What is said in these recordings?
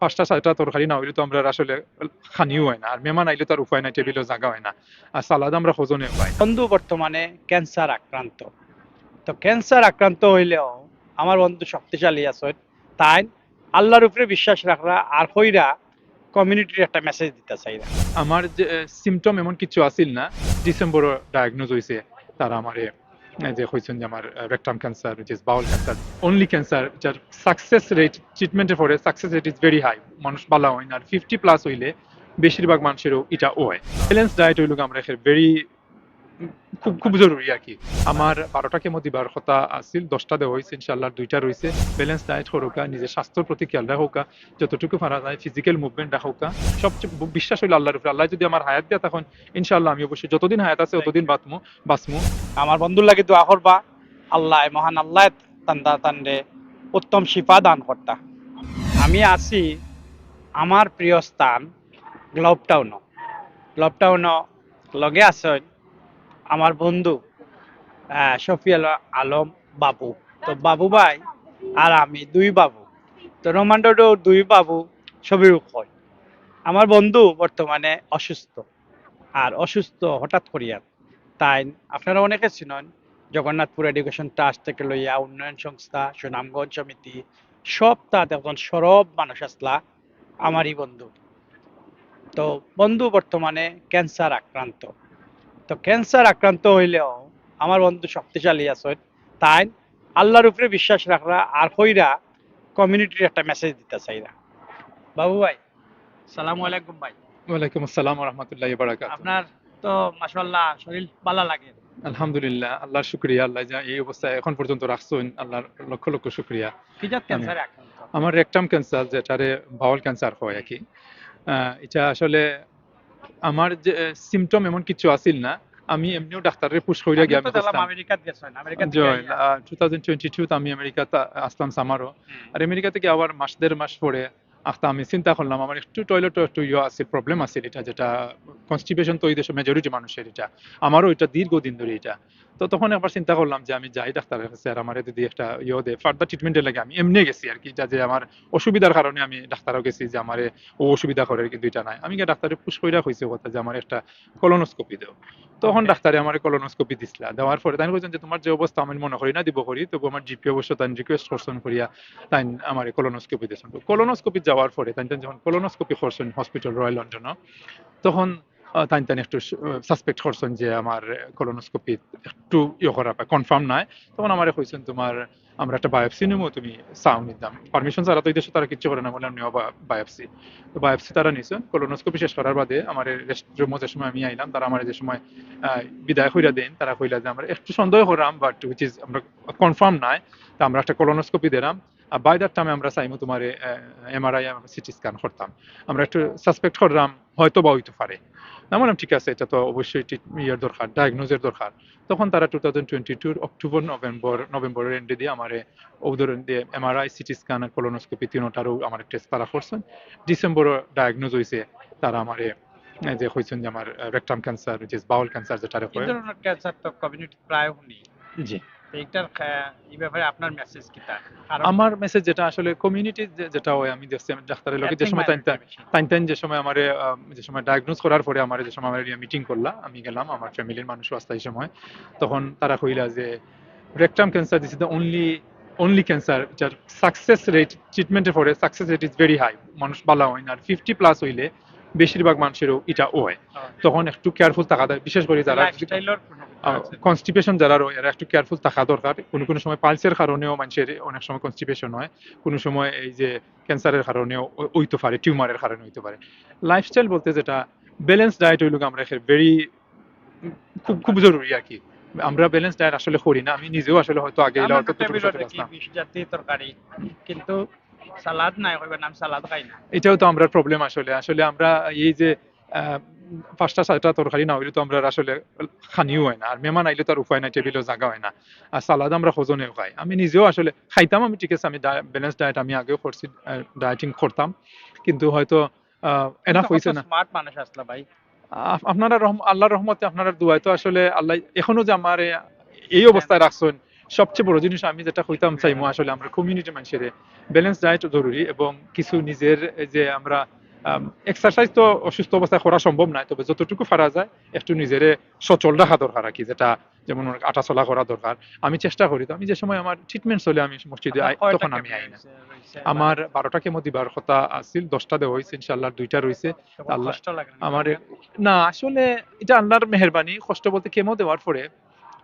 পাঁচটা ছয়টা তরকারি না হইলে তো আমরা আসলে খানিও হয় না। আর মেহমান আইলে তো আর উপায় নাই টেবিলেও জায়গা হয় না। আর সালাদ আমরা হজনে পাই বন্ধু বর্তমানে ক্যান্সার আক্রান্ত তো ক্যান্সার আক্রান্ত হইলেও আমার বন্ধু শক্তিশালী আছে। তাই আল্লাহর উপরে বিশ্বাস রাখরা আর হইরা কমিউনিটির একটা মেসেজ দিতে চাই আমার যে সিমটম এমন কিছু আসিল না ডিসেম্বর ডায়াগনোজ হয়েছে তারা আমারে যে হয়েছেন যে আমার রেকটাম ক্যান্সার যে বাউল ক্যান্সার অনলি ক্যান্সার যার সাকসেস রেট ট্রিটমেন্টের পরে success rate is very high মানুষ ভালো হয় না। আর ফিফটি প্লাস হইলে বেশিরভাগ মানুষেরও এটা হয়। ব্যালেন্স ডায়েট হইল আমরা ভেরি খুব খুব জরুরি আর কি। আমার বারোটা কেমো দিবার কথা আছিল, দশটা দেওয়া হয়েছে ইনশাল্লাহ দুইটা রয়েছে ব্যালেন্স ডায়েট হোকা নিজের স্বাস্থ্যের প্রতি খেয়াল রাখোকা যতটুকু পারা যায় ফিজিক্যাল মুভমেন্ট রাখোকা সবচেয়ে বিশ্বাস হইল আল্লাহর উপরে। আল্লাহ যদি আমার হায়াত দেয়, তখন ইনশাল্লাহ আমি অবশ্যই যতদিন হায়াত আছে, ততদিন বাঁচমু বাঁচমু। আমার বন্ধুর লাগে দোয়া করবা। আল্লাহ মহান আল্লাহ তান্দা তান্ডে উত্তম শিফা দান কর্তা। আমি আছি আমার প্রিয় স্থান গ্লোবটাউন গ্লোবটাউন লগে আছেন আমার বন্ধু শফিউল আলম বাবু। তো বাবু ভাই আর আমি দুই বাবু। তো রোমান্ডো দুই বাবু ছবির কয় আমার বন্ধু বর্তমানে অসুস্থ। আর অসুস্থ হঠাৎ করিয়া তাই আপনারা অনেকে চিনেন, জগন্নাথপুর এডুকেশন ট্রাস্ট থেকে লইয়া উন্নয়ন সংস্থা, সুনামগঞ্জ সমিতি, সব তাতে এখন সরব মানুষ আসলা আমারই বন্ধু। তো বন্ধু বর্তমানে ক্যান্সার আক্রান্ত। তো ক্যান্সার আক্রান্ত হইলেও আমার বন্ধু শক্তিশালী আছে। তাই আল্লাহর উপরে বিশ্বাস রাখরা আর হইরা কমিউনিটির একটা মেসেজ দিতে চাইরা বাবু ভাই সালামু আলাইকুম ভাই। ওয়ালাইকুম আসসালাম রহমতুল্লাহ বারাকাত আপনার তো মাশাআল্লাহ শরীর ভালো লাগে। আলহামদুলিল্লাহ আল্লাহর শুক্রিয়া আল্লাহ যা এই অবস্থায় এখন পর্যন্ত রাখছেন আল্লাহর লক্ষ লক্ষ শুক্রিয়া। কি জাত ক্যান্সারে আমার রেকটাম ক্যান্সার যেটারে বাউল ক্যান্সার হয় আর কি। এটা আসলে আমার যে সিমটম এমন কিছু আসিল না আমি এমনিও ডাক্তারের পুশ কইরা গিয়া আমি তো আমেরিকাত গেছেন আমেরিকা জয় টু থাউজেন্ড আমি আমেরিকাতে আসলাম সামারও। আর আমেরিকা থেকে আবার মাস দেড় মাস পরে আস্তে আমি চিন্তা করলাম আমার একটু টয়লেট একটু ইয়ে আছে প্রবলেম আছে এটা যেটা কনস্টিপেশন তো এই দেশে মেজরিটি মানুষের এটা। আমারও এটা দীর্ঘদিন ধরে এটা। তো তখন একবার চিন্তা করলাম যে আমি যাই ডাক্তারের কাছে আর আমার যদি একটা ইয়ে দেয় ফার্দার ট্রিটমেন্টের লাগে আমি এমনি গেছি আর কি যা যে আমার অসুবিধার কারণে আমি ডাক্তারও গেছি যে আমার ও অসুবিধা করে কিন্তু এটা নাই। আমি ডাক্তারের পুষ কইরা হয়েছে কথা যে আমার একটা কলোনোস্কোপি দেও। তখন ডাক্তারে আমার কলোনোস্কোপি দিছিলা। দেওয়ার পরে তাই কইছেন যে তোমার যে অবস্থা আমি মনে করি না দিব করি তবু আমার জিপি অবশ্য তাই রিকোয়েস্ট করছেন করিয়া তাই আমার কলোনোস্কোপি দিয়েছেন। কলোনোস্কোপি যাওয়ার পরে তাই যখন কলোনোস্কোপি করছেন হসপিটাল রয়্যাল লন্ডন তখন তাই একটু সাসপেক্ট করছেন যে আমার কলোনোস্কোপি একটু ইয়ে করা কনফার্ম নাই। তখন আমার কইছেন, তোমার, আমরা একটা বায়োপসি নেব, তুমি চাও নিতাম পারমিশন ছাড়া তো তারা কিচ্ছু করে না নেওয়া বায়োপসি তো বায়োপসি তারা কলোনোস্কোপি শেষ করার বাদে আমার যে সময় আমি আইলাম, তারা আমার যে সময় বিদায় কইরা দেন, তারা কইলা যে আমরা একটু সন্দেহ করলাম বাট উইচ ইজ আমরা কনফার্ম নাই। আমরা একটা কলোনোস্কোপি দিলাম। আর বাই দ্যাট টাইমে আমরা চাইমো তোমার এমআরআই সিটি স্ক্যান করতাম। আমরা একটু সাসপেক্ট করলাম হয়তো বা হইতে পারে। না বললাম ঠিক আছে এটা তো অবশ্যই ইয়ের দরকার ডায়াগনোজের দরকার। তখন তারা টু থাউজেন্ড টোয়েন্টি টুর অক্টোবর নভেম্বর নভেম্বরের এন্ডে দিয়ে আমার ওদের দিয়ে এমআরআই সিটি স্ক্যান আর কলোনোস্কোপি তিনটারও আমার টেস্ট তারা করছেন। ডিসেম্বর ডায়াগনোজ হয়েছে তারা আমারে যে হয়েছেন যে আমার রেকটাম ক্যান্সার যে বাউল ক্যান্সার যেটা ক্যান্সার তো কমিউনিটি প্রায় শুনি জি। এইটার এই ব্যাপারে আপনার মেসেজ কি তা আমার মেসেজ যেটা আসলে কমিউনিটি যেটা হয় আমি দেখছি আমি ডাক্তারের যে সময় যে সময় আমার যে সময় ডায়াগনোজ করার পরে আমার যে সময় আমার মিটিং করলা আমি গেলাম আমার ফ্যামিলির মানুষও আসতে এই সময়। তখন তারা কইলা যে rectum cancer this is the only only cancer যার সাকসেস রেট ট্রিটমেন্টের পরে success rate is very high মানুষ ভালো হয় না আর ফিফটি প্লাস হইলে বেশিরভাগ মানুষেরও এটা হয়। তখন একটু কেয়ারফুল থাকা বিশেষ করে যারা কনস্টিপেশন যারা রয় এরা একটু কেয়ারফুল থাকা দরকার। কোনো কোনো সময় পালসের কারণেও মানুষের অনেক সময় কনস্টিপেশন হয়। কোনো সময় এই যে ক্যান্সারের কারণেও হইতে পারে টিউমারের কারণে হইতে পারে। লাইফস্টাইল বলতে যেটা ব্যালেন্স ডায়েট হইল আমরা ভেরি খুব খুব জরুরি আর কি। আমরা ব্যালেন্স ডায়েট আসলে করি না। আমি নিজেও আসলে হয়তো আগে তরকারি। কিন্তু সালাদ নাই সালাদ খাই না। এটাও তো আমরা প্রবলেম আসলে। আসলে আমরা এই যে পাঁচটা ছয়টা তরকারি না হইলে তো আমরা আসলে খানিও হয় না। আর মেহমান আইলে তো আর উপায় নাই টেবিলেও জায়গা হয় না। আর সালাদ আমরা হজনেও খাই। আমি নিজেও আসলে খাইতাম আমি ঠিক আছে আমি ব্যালেন্স ডায়েট আমি আগেও করছি ডায়েটিং করতাম কিন্তু হয়তো এনাফ হয়েছে না। স্মার্ট মানুষ আসলা ভাই? আপনারা আল্লাহর রহমতে আপনারা দুয়ায় তো আসলে আল্লাহ এখনও যে আমার এই অবস্থায় রাখছেন সবচেয়ে বড় জিনিস আমি যেটা কইতাম চাইমো আসলে আমরা কমিউনিটি মানুষের। ব্যালেন্স ডায়েট জরুরি এবং কিছু নিজের যে আমরা এক্সারসাইজ তো অসুস্থ অবস্থায় করা সম্ভব নয় তবে যতটুকু পারা যায় একটু নিজের সচল রাখা দরকার আর কি যেটা যেমন আটা চলা করা দরকার আমি চেষ্টা করি তো আমি যে সময় আমার ট্রিটমেন্ট চলে আমি মসজিদে আই তখন আমি আই না আমার বারোটা কেমো দিবার কথা আছিল দশটা দেওয়া হয়েছে ইনশাল্লাহ দুইটা রয়েছে আল্লাহ-? আমার না আসলে এটা আল্লাহর মেহরবানি কষ্ট বলতে কেমো দেওয়ার পরে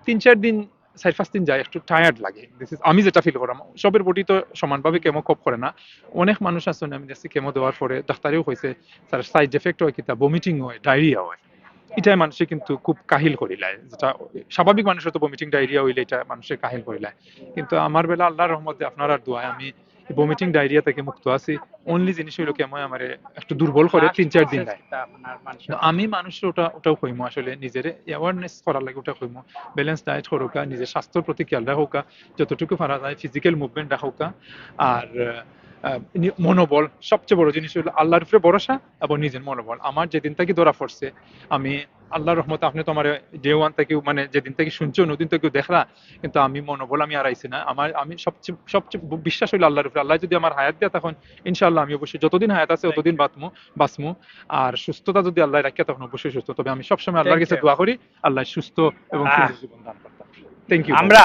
তিন চার দিন চার পাঁচ দিন যায়, একটু টায়ার্ড লাগে। দিস ইজ আমি যেটা ফিল করাম, সবের বডি তো সমানভাবে কেমো কপ করে না। অনেক মানুষ আছে আমি দেখছি কেমো দেওয়ার পরে ডাক্তারেও হয়েছে তার সাইড এফেক্ট হয় কিতা বমিটিং হয় ডায়রিয়া হয়। এটাই মানুষে কিন্তু খুব কাহিল করিলায় যেটা স্বাভাবিক মানুষের তো বমিটিং ডায়রিয়া হইলে এটা মানুষের কাহিল করিলায় কিন্তু আমার বেলা আল্লাহর রহমতে আপনার আর দোয়ায় আমি বমিটিং ডায়রিয়া থেকে মুক্ত আছি। অনলি জিনিস হইল কেমন আমার একটু দুর্বল করে তিন চার দিন। আমি মানুষের ওটা, ওটাও কইমো আসলে নিজের। অ্যাওয়ারনেস করার লাগে ওটা কইমো ব্যালেন্স ডায়েট করুকা, নিজের স্বাস্থ্যের প্রতি খেয়াল রাখুকা, যতটুকু পারা যায় ফিজিক্যাল মুভমেন্ট রাখুকা। আর মনোবল, সবচেয়ে বড় জিনিস হলো আল্লাহর উপরে ভরসা এবং নিজের মনোবল। আমার যেদিন থেকে ধরা পড়ছে, আমি আল্লাহর রহমতে আপনি তো আমার ডে ওয়ান থেকে মানে যেদিন থেকে শুনছো নদিন থেকে দেখলা কিন্তু আমি মনোবল আমি আর আইছি না। আমার আমি সবচেয়ে সবচেয়ে বিশ্বাস হইল আল্লাহর উপরে। আল্লাহ যদি আমার হায়াত দেয় তখন ইনশাআল্লাহ আমি অবশ্যই যতদিন হায়াত আছে ততদিন বাঁচমু বাঁচমু। আর সুস্থতা যদি আল্লাহ রাখে তখন অবশ্যই সুস্থ। তবে আমি সবসময় আল্লাহর কাছে দোয়া করি আল্লাহ সুস্থ এবং জীবন দান করতাম থ্যাংক ইউ আমরা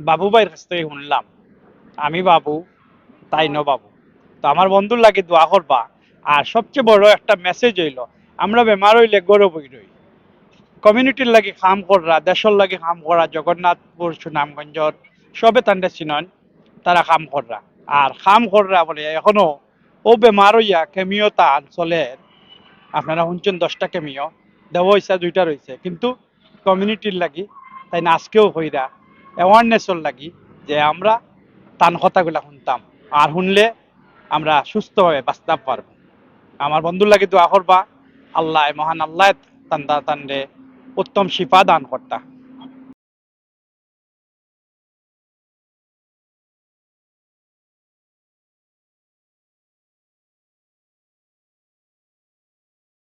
বাবু ভাইয়ের কাছ থেকে শুনলাম আমি বাবু তাই ন বাবু। তো আমার বন্ধুর লাগে দোয়া করবা। আর সবচেয়ে বড় একটা মেসেজ হইল আমরা বেমার হইলে গৌরব হই রই কমিউনিটির লাগি কাম করা দেশের লাগি কাম করা জগন্নাথপুর সুনামগঞ্জর সবে তান্ডে চিনন তারা কাম করা আর কাম করা বলে এখনও ও বেমার হইয়া কেমিও তান চলে। আপনারা শুনছেন দশটা কেমিও দেওয়া হয়েছে দুইটা রয়েছে কিন্তু কমিউনিটির লাগি, তাই না আজকেও হইরা অ্যাওয়ারনেসর লাগি যে আমরা তান কথাগুলা শুনতাম। আর শুনলে আমরা সুস্থভাবে বাঁচতে পারব। আমার বন্ধুর লাগে দোয়া করবা, আল্লাহ, মহান আল্লাহ তান্দা তান্ডে উত্তম শিফা দান করতা।